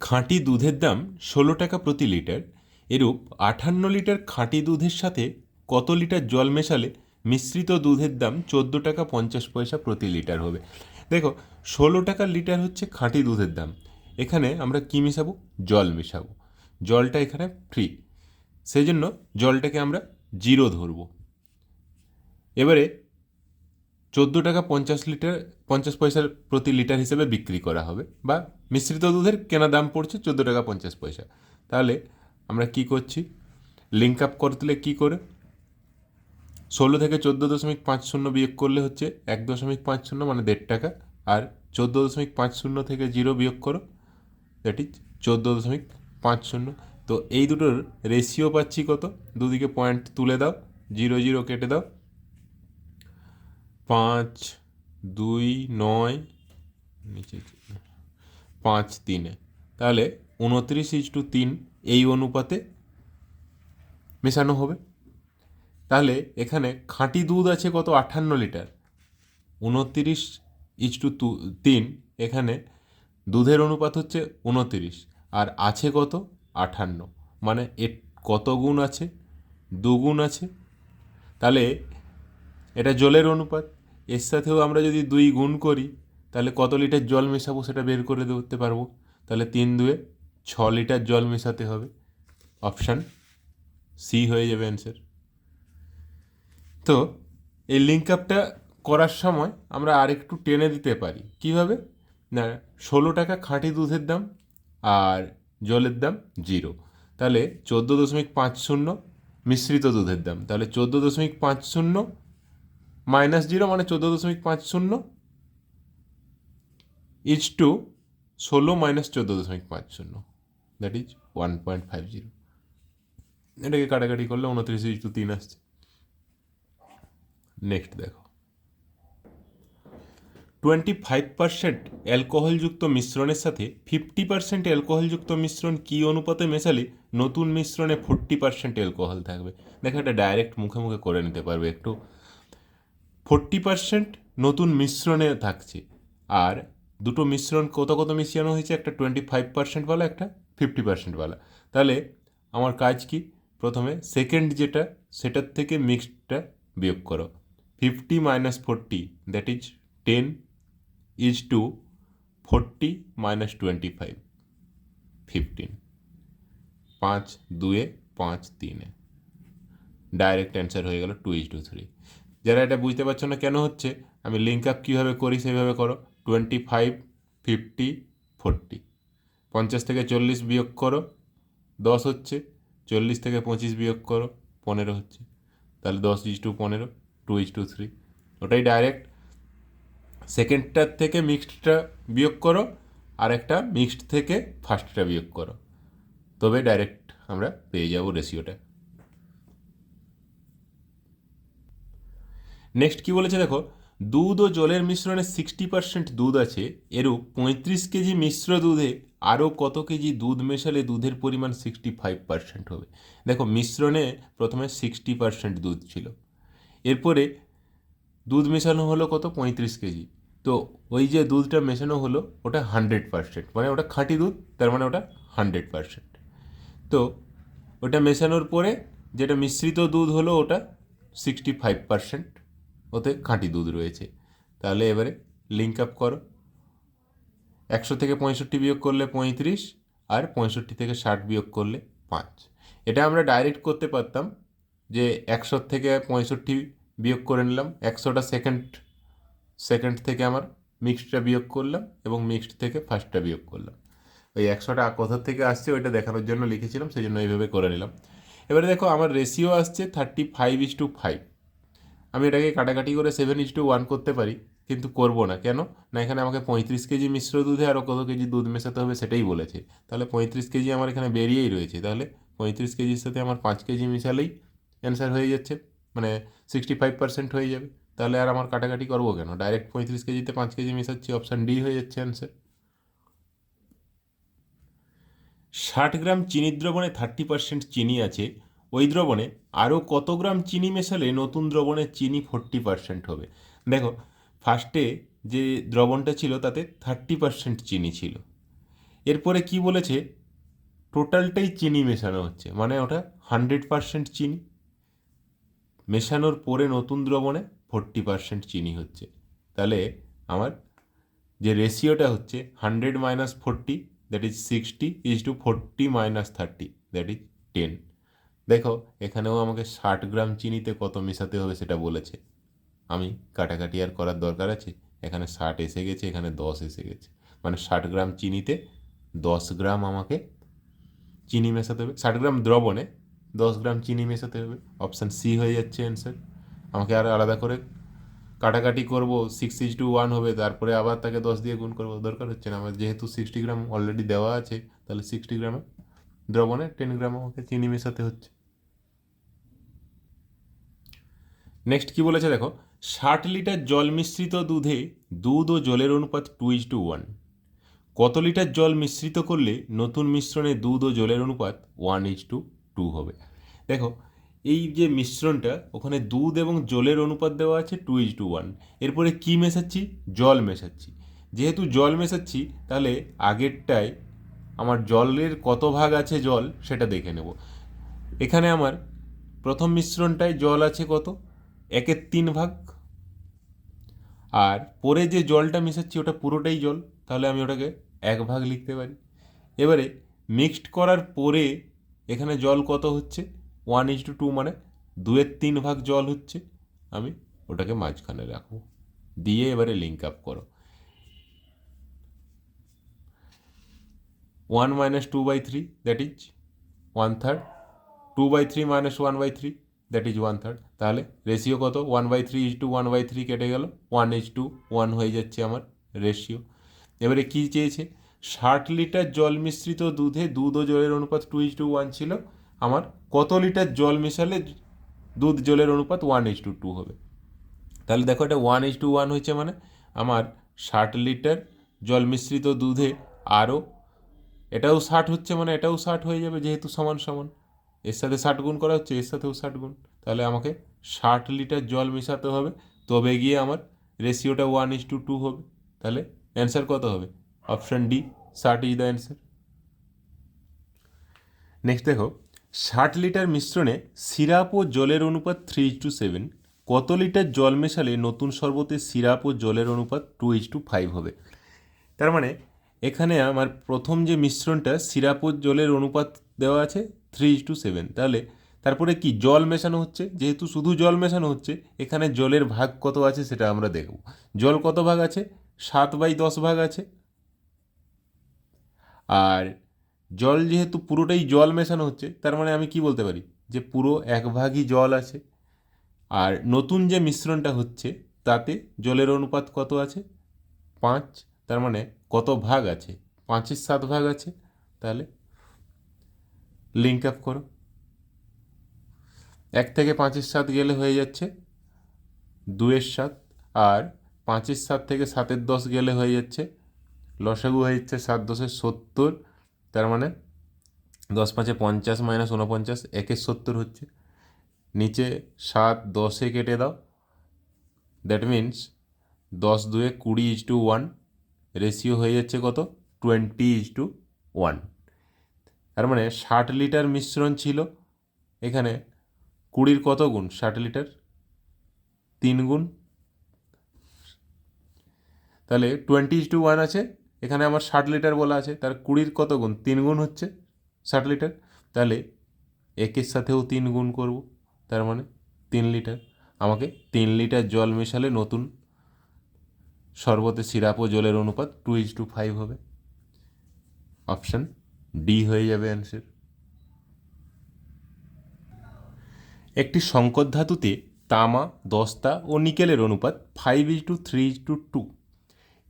খাঁটি দুধের দাম ষোলো টাকা প্রতি লিটার। এরূপ আটান্ন লিটার খাঁটি দুধের সাথে কত লিটার জল মেশালে মিশ্রিত দুধের দাম চোদ্দ টাকা পঞ্চাশ পয়সা প্রতি লিটার হবে? দেখো, ষোলো টাকা লিটার হচ্ছে খাঁটি দুধের দাম। এখানে আমরা কী মেশাবো? জল মেশাবো। জলটা এখানে ফ্রি সেই জন্য জলটাকে আমরা জিরো ধরবো। এবারে চোদ্দ টাকা পঞ্চাশ লিটার, পঞ্চাশ পয়সার প্রতি লিটার হিসেবে বিক্রি করা হবে বা মিশ্রিত দুধের কেনা দাম পড়ছে চোদ্দ টাকা পঞ্চাশ পয়সা। তাহলে আমরা কি করছি? লিঙ্ক আপ করলে কী করে? ষোলো থেকে চোদ্দ দশমিক পাঁচ শূন্য বিয়োগ করলে হচ্ছে এক দশমিক পাঁচ শূন্য মানে দেড় টাকা। আর চোদ্দ দশমিক পাঁচ শূন্য থেকে জিরো বিয়োগ করো দ্যাট ইজ চোদ্দ দশমিক পাঁচ শূন্য। তো এই দুটোর রেশিও পাচ্ছি কত? দুদিকে পয়েন্ট তুলে দাও, জিরো জিরো কেটে দাও পাঁচ, দুই, নয়, নিচে পাঁচ তিনে। তাহলে উনত্রিশ ইজ টু তিন, এই অনুপাতে মেশানো হবে। তাহলে এখানে খাঁটি দুধ আছে কত? আটান্ন লিটার। উনত্রিশ ইজ টু তিন, এখানে দুধের অনুপাত হচ্ছে উনত্রিশ, আর আছে কত? আটান্ন মানে এ কত গুণ আছে? দুগুণ আছে। তাহলে এটা জলের অনুপাত। এর সাথেও আমরা যদি দুই গুণ করি, তাহলে কত লিটার জল মেশাবো সেটা বের করে দিতে পারব? তাহলে তিন দুয়ে ছ লিটার জল মেশাতে হবে। অপশান সি হয়ে যাবে অ্যান্সার তো এই লিঙ্ক আপটা করার সময় আমরা আরেকটু টেনে দিতে পারি। কীভাবে? না, ষোলো টাকা খাঁটি দুধের দাম আর জলের দাম জিরো। তাহলে চোদ্দ দশমিক পাঁচ শূন্য মিশ্রিত দুধের দাম। তাহলে চোদ্দ দশমিক পাঁচ শূন্য মাইনাস জিরো মানে চোদ্দ দশমিক পাঁচ শূন্য ইজ টু ষোলো মাইনাস চোদ্দ দশমিক পাঁচ শূন্য that is one point five zero এটাকে কাটাকাটি করলে উনত্রিশ ইজ টু তিন আসছে। নেক্সট দেখো। টোয়েন্টি ফাইভ পার্সেন্ট অ্যালকোহলযুক্ত মিশ্রণের সাথে ফিফটি পার্সেন্ট অ্যালকোহলযুক্ত মিশ্রণ কী অনুপাতে মেশালে নতুন মিশ্রণে ফোরটি পার্সেন্ট অ্যালকোহল থাকবে? দেখো এটা ডাইরেক্ট মুখে মুখে করে নিতে পারবে একটু। ফোরটি পার্সেন্ট নতুন মিশ্রণে থাকছে। আর দুটো মিশ্রণ কত কত মিশিয়ানো হয়েছে? একটা টোয়েন্টি ফাইভ পার্সেন্টওয়ালা একটা ফিফটি পার্সেন্টওয়ালা তাহলে আমার কাজ কি? প্রথমে সেকেন্ড যেটা, সেটার থেকে মিক্সডটা বিয়োগ করো। Fifty minus forty that is ten is to forty minus twenty five fifteen পাঁচ দুয়ে পাঁচ তিনে। ডাইরেক্ট অ্যান্সার হয়ে গেল টু ইজ টু থ্রি যারা এটা বুঝতে পারছ না কেন হচ্ছে, আমি লিঙ্ক আপ কীভাবে করি সেভাবে করো। টোয়েন্টি ফাইভ ফিফটি ফোরটি পঞ্চাশ থেকে চল্লিশ বিয়োগ করো, দশ হচ্ছে, চল্লিশ থেকে পঁচিশ বিয়োগ করো, পনেরো হচ্ছে। তাহলে দশ ইজ টু পনেরো টু ইজ টু থ্রি ওটাই ডাইরেক্ট সেকেন্ডটার থেকে মিক্সডটা বিয়োগ করো, আর একটা মিক্সড থেকে ফার্স্টটা বিয়োগ করো। তবে ডাইরেক্ট আমরা পেয়ে যাব রেশিওটা নেক্সট কি বলেছে দেখো? দুধ ও জলের মিশ্রণে সিক্সটি পার্সেন্ট দুধ আছে, এরূপ পঁয়ত্রিশ কেজি মিশ্র দুধে আরও কত কেজি দুধ মেশালে দুধের পরিমাণ সিক্সটি ফাইভ পার্সেন্ট হবে? দেখো, মিশ্রণে প্রথমে সিক্সটি পার্সেন্ট দুধ ছিল, এরপরে দুধ মেশানো হলো কত? পঁয়ত্রিশ কেজি। তো ওই যে দুধটা মেশানো হলো, ওটা হান্ড্রেড পার্সেন্ট মানে ওটা খাঁটি দুধ, তার মানে ওটা হান্ড্রেড পার্সেন্ট তো ওটা মেশানোর পরে যেটা মিশ্রিত দুধ হলো, ওটা সিক্সটি ফাইভ পার্সেন্ট ওতে খাঁটি দুধ রয়েছে। তাহলে এবারে লিঙ্ক আপ করো। একশো থেকে পঁয়ষট্টি বিয়োগ করলে পঁয়ত্রিশ আর পঁয়ষট্টি থেকে ষাট বিয়োগ করলে পাঁচ। এটা আমরা ডাইরেক্ট করতে পারতাম যে একশো থেকে পঁয়ষট্টি বিয়োগ করে নিলাম। একশোটা সেকেন্ড সেকেন্ড থেকে আমার মিক্সডটা বিয়োগ করলাম এবং মিক্সড থেকে ফার্স্টটা বিয়োগ করলাম। ওই একশোটা কোথা থেকে আসছে ওইটা দেখানোর জন্য লিখেছিলাম সেই জন্য এইভাবে করে নিলাম। এবারে দেখো, আমার রেশিও আসছে thirty five is to five আমি এটাকে কাটাকাটি করে সেভেন ইস টু ওয়ান করতে পারি, কিন্তু করব না। কেন? না, এখানে আমাকে পঁয়ত্রিশ কেজি মিশ্র দুধে আরও কত কেজি দুধ মেশাতে হবে সেটাই বলেছে। তাহলে পঁয়ত্রিশ কেজি আমার এখানে বেরিয়েই রয়েছে। তাহলে পঁয়ত্রিশ কেজির সাথে আমার পাঁচ কেজি মিশালেই অ্যান্সার হয়ে যাচ্ছে মানে সিক্সটি ফাইভ পার্সেন্ট হয়ে যাবে। তাহলে আর আমার কাটাকাটি করব কেন? ডাইরেক্ট পঁয়ত্রিশ কেজিতে পাঁচ কেজি মেশাচ্ছি অপশান ডি হয়ে যাচ্ছে অ্যান্সার ষাট গ্রাম চিনির দ্রবণে থার্টি পার্সেন্ট চিনি আছে ওই দ্রবণে আরও কত গ্রাম চিনি মেশালে নতুন দ্রবণে চিনি ফোরটি পার্সেন্ট হবে। দেখো ফার্স্টে যে দ্রবণটা ছিল তাতে থার্টি পার্সেন্ট চিনি ছিল। এরপরে কি বলেছে? টোটালটাই চিনি মেশানো হচ্ছে। মানে ওটা হান্ড্রেড পারসেন্ট চিনি। মেশানোর পরে নতুন দ্রবণে ফোরটি পারসেন্ট চিনি হচ্ছে। তাহলে আমার যে রেশিওটা হচ্ছে hundred minus forty that is sixty is to forty minus thirty that is ten দেখো, এখানেও আমাকে ষাট গ্রাম চিনিতে কত মেশাতে হবে সেটা বলেছে। আমি কাটাকাটি আর করার দরকার আছে? এখানে ষাট এসে গেছে, এখানে দশ এসে গেছে। মানে ষাট গ্রাম চিনিতে দশ গ্রাম আমাকে চিনি মেশাতে হবে। ষাট গ্রাম দ্রবণে দশ গ্রাম চিনি মেশাতে হবে। অপশান সি হয়ে যাচ্ছে অ্যান্সার আমাকে আর আলাদা করে কাটাকাটি করব সিক্স ইজ টু ওয়ান হবে, তারপরে আবার তাকে দশ দিয়ে গুণ করব, দরকার হচ্ছে না। আমার যেহেতু সিক্সটি গ্রাম অলরেডি দেওয়া আছে, তাহলে সিক্সটি গ্রামে দ্রবণে টেন গ্রাম আমাকে চিনি মেশাতে হচ্ছে। নেক্সট কি বলেছে দেখো? ষাট লিটার জল মিশ্রিত দুধে দুধ ও জলের অনুপাত টু ইজ টু ওয়ান কত লিটার জল মিশ্রিত করলে নতুন মিশ্রণে দুধ ও জলের অনুপাত ওয়ান ইজ টু টু হবে? দেখো, এই যে মিশ্রণটা, ওখানে দুধ এবং জলের অনুপাত দেওয়া আছে টু ইজ টু ওয়ান এরপরে কী মেশাচ্ছি? জল মেশাচ্ছি। যেহেতু জল মেশাচ্ছি, তাহলে আগেরটায় আমার জলের কত ভাগ আছে জল, সেটা দেখে নেব। এখানে আমার প্রথম মিশ্রণটায় জল আছে কত? একের তিন ভাগ। আর পরে যে জলটা মেশাচ্ছি, ওটা পুরোটাই জল, তাহলে আমি ওটাকে এক ভাগ লিখতে পারি। এবারে মিক্সড করার পরে এখানে জল কত হচ্ছে? ওয়ান ইজ টু টু মানে দুয়ের তিন ভাগ জল হচ্ছে। আমি ওটাকে মাঝখানে রাখব। দিয়ে এবারে লিঙ্ক আপ করো। One minus two by three that is one third two by three minus one by three that is one third তাহলে রেশিও কত? One by three is to one by three কেটে গেল। One is to one হয়ে যাচ্ছে আমার ratio এবারে কী চেয়েছে? ষাট লিটার জল মিশ্রিত দুধে দুধ ও জলের অনুপাত টু ইজ টু ওয়ান ছিল। আমার কত লিটার জল মেশালে দুধ জলের অনুপাত ওয়ান ইজ টু টু হবে? তাহলে দেখো এটা ওয়ান ইজ টু ওয়ান হয়েছে মানে আমার ষাট লিটার জল মিশ্রিত দুধে আরও এটাও ষাট হচ্ছে মানে এটাও ষাট হয়ে যাবে যেহেতু সমান সমান। এর সাথে ষাট গুণ করা হচ্ছে, এর সাথেও ষাট গুণ। তাহলে আমাকে ষাট লিটার জল মেশাতে হবে। তবে গিয়ে আমার রেশিওটা ওয়ান ইজ টু টু হবে। তাহলে অ্যান্সার কত হবে? অপশান ডি ষাট ইজ দ্য অ্যান্সার নেক্সট দেখো, ষাট লিটার মিশ্রণে সিরাপ ও জলের অনুপাত থ্রি ইজ টু সেভেন কত লিটার জল মেশালে নতুন শরবতে সিরাপ ও জলের অনুপাত টু ইজ টু ফাইভ হবে? তার মানে এখানে আমার প্রথম যে মিশ্রণটা, সিরাপ ও জলের অনুপাত দেওয়া আছে থ্রি টু সেভেন তাহলে তারপরে কি জল মেশানো হচ্ছে? যেহেতু শুধু জল মেশানো হচ্ছে, এখানে জলের ভাগ কত আছে সেটা আমরা দেখব। জল কত ভাগ আছে? সাত বাই দশ ভাগ আছে। আর জল যেহেতু পুরোটাই জল মেশানো হচ্ছে, তার মানে আমি কি বলতে পারি? যে পুরো এক ভাগই জল আছে। আর নতুন যে মিশ্রণটা হচ্ছে, তাতে জলের অনুপাত কত আছে? পাঁচ। তার মানে কত ভাগ আছে? পাঁচের সাত ভাগ আছে। তাহলে লিঙ্ক আপ করো। এক থেকে পাঁচের সাত গেলে হয়ে যাচ্ছে দুয়ের সাত, আর পাঁচের সাত থেকে সাতের দশ গেলে হয়ে যাচ্ছে লসাগু হয়ে যাচ্ছে সাত দশের সত্তর, তার মানে দশ পাঁচে পঞ্চাশ মাইনাস উনপঞ্চাশ একের সত্তর হচ্ছে। নিচে সাত দশে কেটে দাও। দ্যাট মিন্স দশ দুয়ে কুড়ি ইজ টু ওয়ান রেশিও হয়ে যাচ্ছে কত? টোয়েন্টি ইজ টু ওয়ান তার মানে ষাট লিটার মিশ্রণ ছিল। এখানে কুড়ির কত গুণ? ষাট লিটার? তিন গুণ? তাহলে টোয়েন্টি টু ওয়ান আছে। এখানে আমার ষাট লিটার বলা আছে। তার কুড়ির কত গুণ? তিন গুণ হচ্ছে ষাট লিটার। তাহলে একের সাথেও তিন গুণ করব। তার মানে তিন লিটার। আমাকে তিন লিটার জল মেশালে নতুন শরবতে সিরাপ ও জলের অনুপাত টু ইজ টু ফাইভ হবে। অপশান ডি হয়ে যাবে অ্যান্সার একটি সংকট ধাতুতে তামা, দস্তা ও নিকেলের অনুপাত five is to three is to two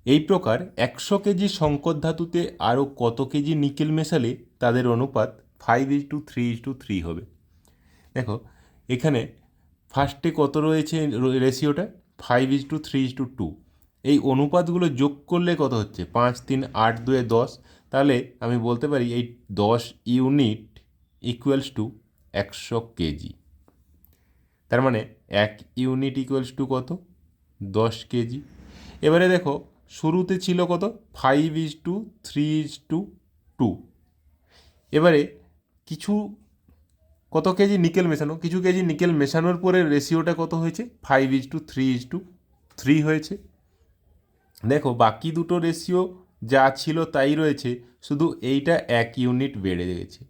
এই প্রকার একশো কেজি সংকট ধাতুতে আরও কত কেজি নিকেল মেশালে তাদের অনুপাত five is to three is to three হবে। দেখো, এখানে ফার্স্টে কত রয়েছে রেশিওটা five is to three is to two এই অনুপাতগুলো যোগ করলে কত হচ্ছে? পাঁচ, তিন, আট, দুয়ে দশ। তাহলে আমি বলতে পারি এই দশ ইউনিট ইকুয়ালস টু একশো কেজি। তার মানে এক ইউনিট ইকুয়ালস টু কত? দশ কেজি। এবারে দেখো, শুরুতে ছিল কত? Five is to three is to two এবারে কিছু কত কেজি নিকেল মেশানো? কিছু কেজি নিকেল মেশানোর পরে রেশিওটা কত হয়েছে? Five is to three is to three হয়েছে। দেখো, বাকি দুটো রেশিও যা ছিল তাই রয়েছে, শুধু এইটা এক ইউনিট বেড়ে গেছে।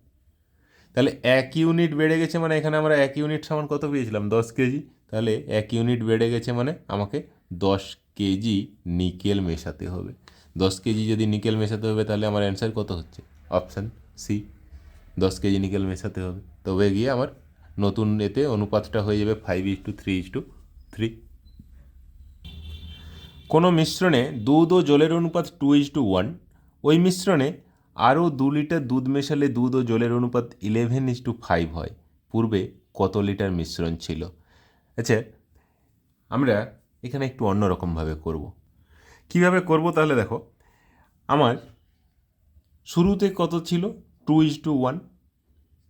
তাহলে এক ইউনিট বেড়ে গেছে মানে এখানে আমরা এক ইউনিট সমান কত পেয়েছিলাম? দশ কেজি। তাহলে এক ইউনিট বেড়ে গেছে মানে আমাকে দশ কেজি নিকেল মেশাতে হবে। দশ কেজি যদি নিকেল মেশাতে হবে তাহলে আমার অ্যান্সার কত হচ্ছে? Option C. দশ কেজি নিকেল মেশাতে হবে। তবে গিয়ে আমার নতুন এতে অনুপাতটা হয়ে যাবে five is to three is to three কোনো মিশ্রণে দুধ ও জলের অনুপাত টু ইজ টু ওয়ান ওই মিশ্রণে আরও দু লিটার দুধ মেশালে দুধ ও জলের অনুপাত ইলেভেন ইজ টু ফাইভ হয়। পূর্বে কত লিটার মিশ্রণ ছিল? আচ্ছা আমরা এখানে একটু অন্যরকমভাবে করব। কীভাবে করব তাহলে দেখো, আমার শুরুতে কত ছিল? টু ইজ টু ওয়ান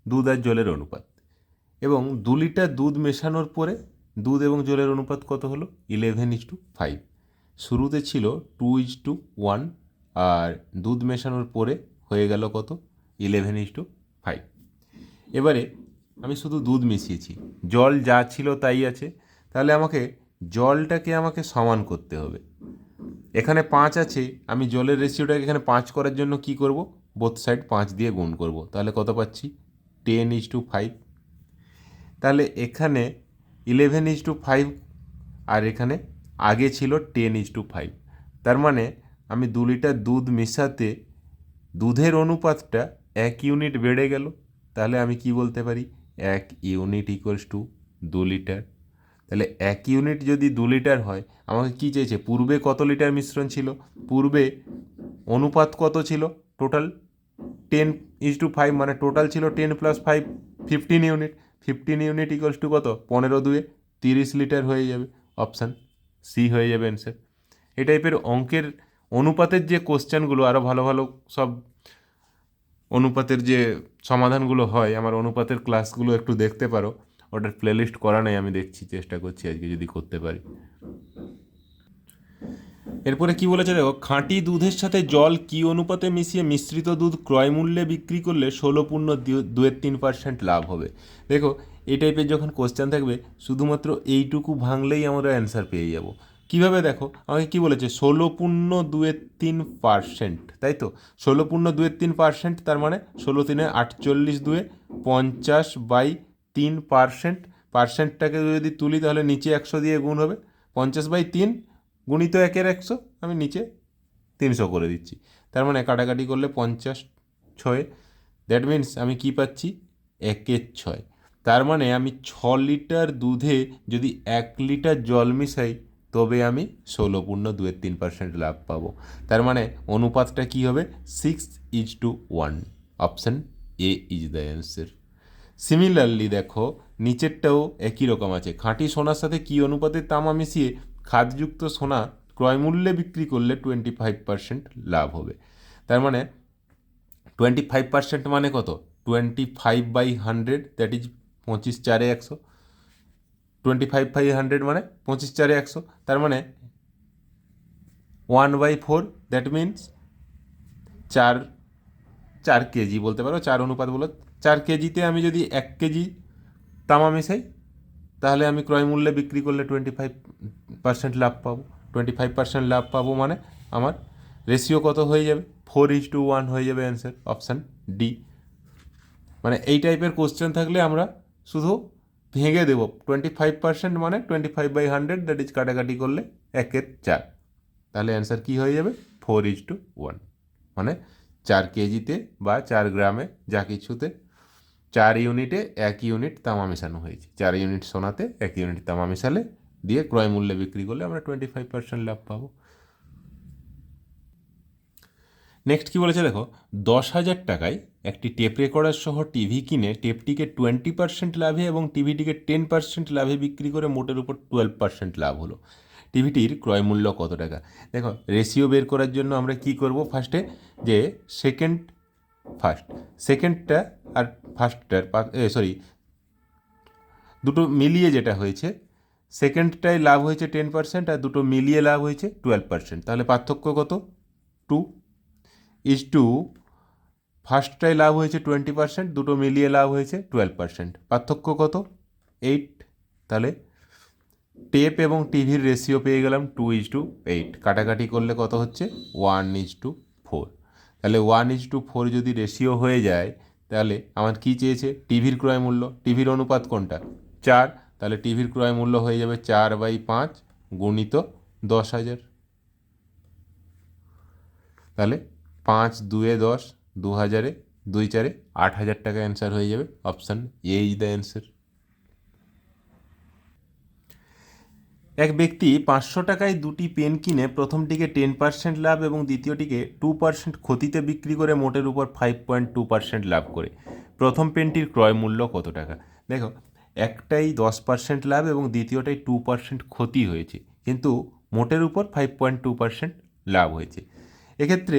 দুধ আর জলের অনুপাত। এবং দু লিটার দুধ মেশানোর পরে দুধ এবং জলের অনুপাত কত হলো? ইলেভেন ইজ টু ফাইভ শুরুতে ছিল টু ইজ টু ওয়ান আর দুধ মেশানোর পরে হয়ে গেল কত? ইলেভেন ইজ টু ফাইভ এবারে আমি শুধু দুধ মিশিয়েছি। জল যা ছিল তাই আছে। তাহলে আমাকে জলটাকে আমাকে সমান করতে হবে। এখানে পাঁচ আছে। আমি জলের রেশিওটাকে এখানে পাঁচ করার জন্য কি করব? বোথ সাইড পাঁচ দিয়ে গুণ করব। তাহলে কত পাচ্ছি? টেন ইজ টু ফাইভ তাহলে এখানে ইলেভেন ইজ টু ফাইভ আর এখানে আগে ছিল টেন ইজ টু ফাইভ তার মানে আমি দু লিটার দুধ মেশাতে দুধের অনুপাতটা এক ইউনিট বেড়ে গেল। তাহলে আমি কি বলতে পারি? এক ইউনিট ইকুয়ালস টু দু লিটার। তাহলে এক ইউনিট যদি দু লিটার হয়, আমাকে কি চেয়েছে পূর্বে কত লিটার মিশ্রণ ছিল? পূর্বে অনুপাত কত ছিল? Total ten is to five মানে টোটাল ছিল ten plus five fifteen unit fifteen unit equals to কত? পনেরো দুয়ে তিরিশ লিটার হয়ে যাবে। অপশান সি হয়ে যাবে অ্যান্সার এই টাইপের অঙ্কের অনুপাতের যে কোশ্চেনগুলো আরও ভালো ভালো সব অনুপাতের যে সমাধানগুলো হয়, আমার অনুপাতের ক্লাসগুলো একটু দেখতে পারো। ওটার প্লেলিস্ট করা নেই, আমি দেখছি, চেষ্টা করছি আজকে যদি করতে পারি। এরপরে কি বলেছে দেখো, খাঁটি দুধের সাথে জল কি অনুপাতে মিশিয়ে মিশ্রিত দুধ ক্রয় মূল্যে বিক্রি করলে ষোলো পূর্ণ দুয়ের তিন পার্সেন্ট লাভ হবে। দেখো এই টাইপের যখন কোশ্চেন থাকবে, শুধুমাত্র এইটুকু ভাঙলেই আমরা অ্যান্সার পেয়ে যাব। কীভাবে দেখো? আমাকে কি বলেছে? ষোলো পূর্ণ দুয়ের তিন পার্সেন্ট তাই তো? ষোলো পূর্ণ দুয়ের তিন পার্সেন্ট তার মানে ষোলো তিনে আটচল্লিশ দুয়ে পঞ্চাশ বাই তিন পার্সেন্ট পার্সেন্টটাকে যদি তুলি, তাহলে নিচে একশো দিয়ে গুণ হবে। পঞ্চাশ বাই তিন গুণিত একের একশো, আমি নিচে তিনশো করে দিচ্ছি। তার মানে কাটাকাটি করলে পঞ্চাশ ছয়। দ্যাট মিন্স আমি কি পাচ্ছি? একের ছয়। তার মানে আমি ছ লিটার দুধে যদি এক লিটার জল মিশাই, তবে আমি ষোলো পূর্ণ দুয়ের তিন পার্সেন্ট লাভ পাবো। তার মানে অনুপাতটা কি হবে? Six is to one option A is the answer similarly দেখো, নিচেরটাও একই রকম আছে। খাঁটি সোনার সাথে কি অনুপাতে তামা মিশিয়ে খাদযুক্ত সোনা ক্রয়মূল্যে বিক্রি করলে টোয়েন্টি ফাইভ পার্সেন্ট লাভ হবে। তার মানে টোয়েন্টি ফাইভ পার্সেন্ট মানে কত? Twenty five by hundred that is পঁচিশ চারে একশো। টোয়েন্টি ফাইভ বাই হান্ড্রেড মানে পঁচিশ চারে একশো। তার মানে one by four that means চার চার কেজি বলতে পারো, চার অনুপাত বলো। চার কেজিতে আমি যদি এক কেজি তামা মেশাই, তাহলে আমি ক্রয় মূল্যে বিক্রি করলে টোয়েন্টি ফাইভ পার্সেন্ট লাভ পাবো। টোয়েন্টি ফাইভ পার্সেন্ট লাভ পাবো মানে আমার রেশিও কত হয়ে যাবে? ফোর ইজ টু ওয়ান হয়ে যাবে অ্যান্সার অপশান ডি মানে এই টাইপের কোশ্চেন থাকলে আমরা শুধু ভেঙে দেবো। টোয়েন্টি ফাইভ পার্সেন্ট মানে twenty five by hundred that is কাটাকাটি করলে একের চার। তাহলে অ্যান্সার কী হয়ে যাবে? ফোর ইজ টু ওয়ান মানে চার কেজিতে বা চার গ্রামে যা কিছুতে চার ইউনিটে এক ইউনিট তামা মেশানো হয়েছে। চার ইউনিট সোনাতে এক ইউনিট তামা মেশালে দিয়ে ক্রয় মূল্যে বিক্রি করলে আমরা টোয়েন্টি ফাইভ পার্সেন্ট লাভ পাবো। নেক্সট কি বলেছে দেখো? দশ হাজার টাকায় একটি টেপ রেকর্ডার সহ টিভি কিনে টেপটিকে টোয়েন্টি পার্সেন্ট লাভে এবং টিভিটিকে টেন পার্সেন্ট লাভে বিক্রি করে মোটের উপর টুয়েলভ পার্সেন্ট লাভ হলো। টিভিটির ক্রয় মূল্য কত টাকা? দেখো রেশিও বের করার জন্য আমরা কি করব? ফার্স্টে যে সেকেন্ড ফার্স্ট সেকেন্ডটা আর ফার্স্টটার সরি দুটো মিলিয়ে যেটা হয়েছে সেকেন্ডটায় লাভ হয়েছে টেন পার্সেন্ট আর দুটো মিলিয়ে লাভ হয়েছে টুয়েলভ পার্সেন্ট তাহলে পার্থক্য কত? টু ইজ টু ফার্স্টটায় লাভ হয়েছে টোয়েন্টি পার্সেন্ট দুটো মিলিয়ে লাভ হয়েছে টুয়েলভ পার্সেন্ট পার্থক্য কত? এইট তাহলে টেপ এবং টিভির রেশিও পেয়ে গেলাম টু ইজ টু এইট কাটাকাটি করলে কত হচ্ছে? ওয়ান ইজ টু ফোর তাহলে ওয়ান ইজ টু ফোর যদি রেশিও হয়ে যায়, তাহলে আমার কী চেয়েছে? টিভির ক্রয় মূল্য। টিভির অনুপাত কোনটা? চার। তাহলে টিভির ক্রয় মূল্য হয়ে যাবে চার বাই পাঁচ গুণিত দশ হাজার। তাহলে পাঁচ, দুয়ে দশ দু হাজারে দুই চারে আট হাজার টাকা অ্যান্সার হয়ে যাবে। Option A is the answer এক ব্যক্তি পাঁচশো টাকায় দুটি পেন কিনে প্রথমটিকে টেন পার্সেন্ট লাভ এবং দ্বিতীয়টিকে টু পার্সেন্ট ক্ষতিতে বিক্রি করে মোটের উপর ফাইভ পয়েন্ট টু পার্সেন্ট লাভ করে। প্রথম পেনটির ক্রয় মূল্য কত টাকা? দেখো, একটাই দশ পার্সেন্ট লাভ এবং দ্বিতীয়টাই টু পার্সেন্ট ক্ষতি হয়েছে, কিন্তু মোটের উপর ফাইভ পয়েন্ট টু পার্সেন্ট লাভ হয়েছে। এক্ষেত্রে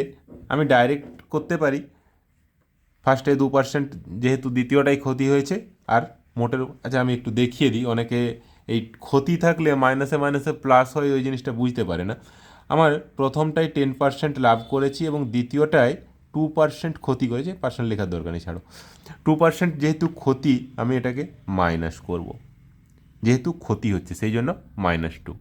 আমি ডাইরেক্ট করতে পারি। ফার্স্টে দু পার্সেন্ট যেহেতু দ্বিতীয়টাই ক্ষতি হয়েছে, আর মোটের আচ্ছা আমি একটু দেখিয়ে দিই, অনেকে এই ক্ষতি থাকলে মাইনাসে মাইনাসে প্লাস হয়, ওই জিনিসটা বুঝতে পারে না। আমার প্রথমটাই টেন পার্সেন্ট লাভ করেছি এবং দ্বিতীয়টায় টু পার্সেন্ট ক্ষতি করেছে পার্সেন্ট লেখার দরকার নেই, ছাড়ো। টু পার্সেন্ট যেহেতু ক্ষতি, আমি এটাকে মাইনাস করব। যেহেতু ক্ষতি হচ্ছে, সেই জন্য মাইনাস টু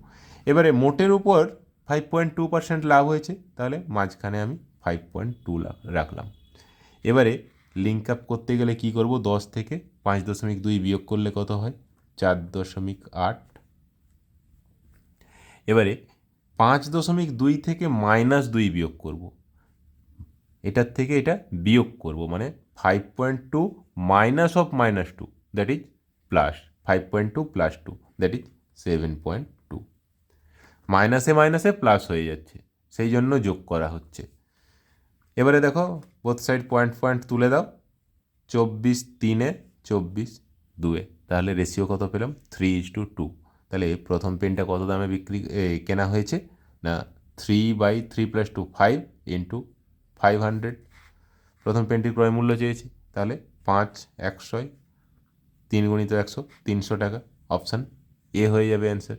এবারে মোটের উপর ফাইভ পয়েন্ট টু পার্সেন্ট লাভ হয়েছে, তাহলে মাঝখানে আমি ফাইভ পয়েন্ট টু লাভ রাখলাম। এবারে লিঙ্ক আপ করতে গেলে কি করব? দশ থেকে পাঁচ দশমিক দুই বিয়োগ করলে কত হয়? চার দশমিক আট। এবারে পাঁচ দশমিক দুই থেকে মাইনাস দুই বিয়োগ করব। এটার থেকে এটা বিয়োগ করব মানে five point two minus of minus two that is plus five point two plus two that is seven point মাইনাসে মাইনাসে প্লাস হয়ে যাচ্ছে। সেই জন্য যোগ করা হচ্ছে। এবারে দেখো বোথ সাইড পয়েন্ট পয়েন্ট তুলে দাও। চব্বিশ তিনে, চব্বিশ দুয়ে। তাহলে রেশিও কত পেলাম? থ্রি ইজ টু টু তাহলে প্রথম পেনটা কত দামে বিক্রি কেনা হয়েছে? না three by three plus two five into five hundred প্রথম পেনটির ক্রয় মূল্য চেয়েছি। তাহলে পাঁচ একশোয় তিন গুণিত একশো, তিনশো টাকা। অপশান এ হয়ে যাবে অ্যান্সার